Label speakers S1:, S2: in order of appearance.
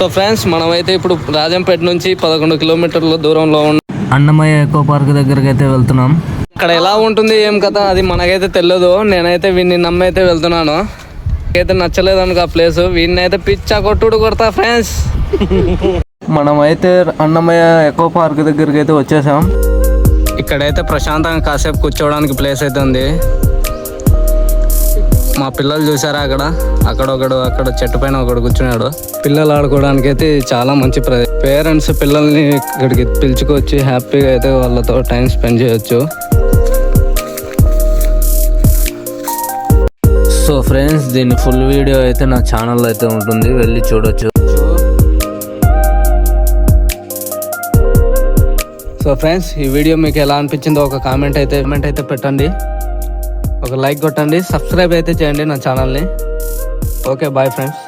S1: So friends మనమైతే ఇప్పుడు రాజంపేట నుంచి పదకొండు కిలోమీటర్ల దూరంలో ఉన్న
S2: అన్నమయ్య ఎకో పార్క్ దగ్గరికి అయితే వెళ్తున్నాం.
S1: అక్కడ ఎలా ఉంటుంది ఏం కథ అది మనకైతే తెలియదు నేనైతే వీడిని నమ్మైతే వెళ్తున్నాను. అయితే నచ్చలేదు అనుకో ఆ ప్లేస్ వీడిని అయితే పిచ్చా కొట్టుడు కొడతా ఫ్రెండ్స్
S2: మనమైతే అన్నమయ్య ఎకో పార్క్ దగ్గరికి అయితే వచ్చేసాం.
S1: ఇక్కడైతే ప్రశాంతంగా కాసేపు కూర్చోవడానికి ప్లేస్ అయితే ఉంది. మా పిల్లలు చూసారా అక్కడ? అక్కడ ఒకడు అక్కడ చెట్టు పైన ఒకడు కూర్చున్నాడు. పిల్లలు ఆడుకోవడానికి అయితే చాలా మంచి ప్రదేశం పేరెంట్స్ పిల్లల్ని ఇక్కడికి పిలుచుకొచ్చి హ్యాపీగా అయితే వాళ్ళతో టైం స్పెండ్ చేయొచ్చు.
S2: సో ఫ్రెండ్స్ దీని ఫుల్ వీడియో అయితే నా ఛానల్లో అయితే ఉంటుంది. వెళ్ళి చూడొచ్చు.
S1: సో ఫ్రెండ్స్ ఈ వీడియో మీకు ఎలా అనిపించిందో ఒక కామెంట్ అయితే కామెంట్ అయితే పెట్టండి. ఒక లైక్ కొట్టండి సబ్స్క్రైబ్ అయితే చేయండి నా ఛానల్ని. Okay bye friends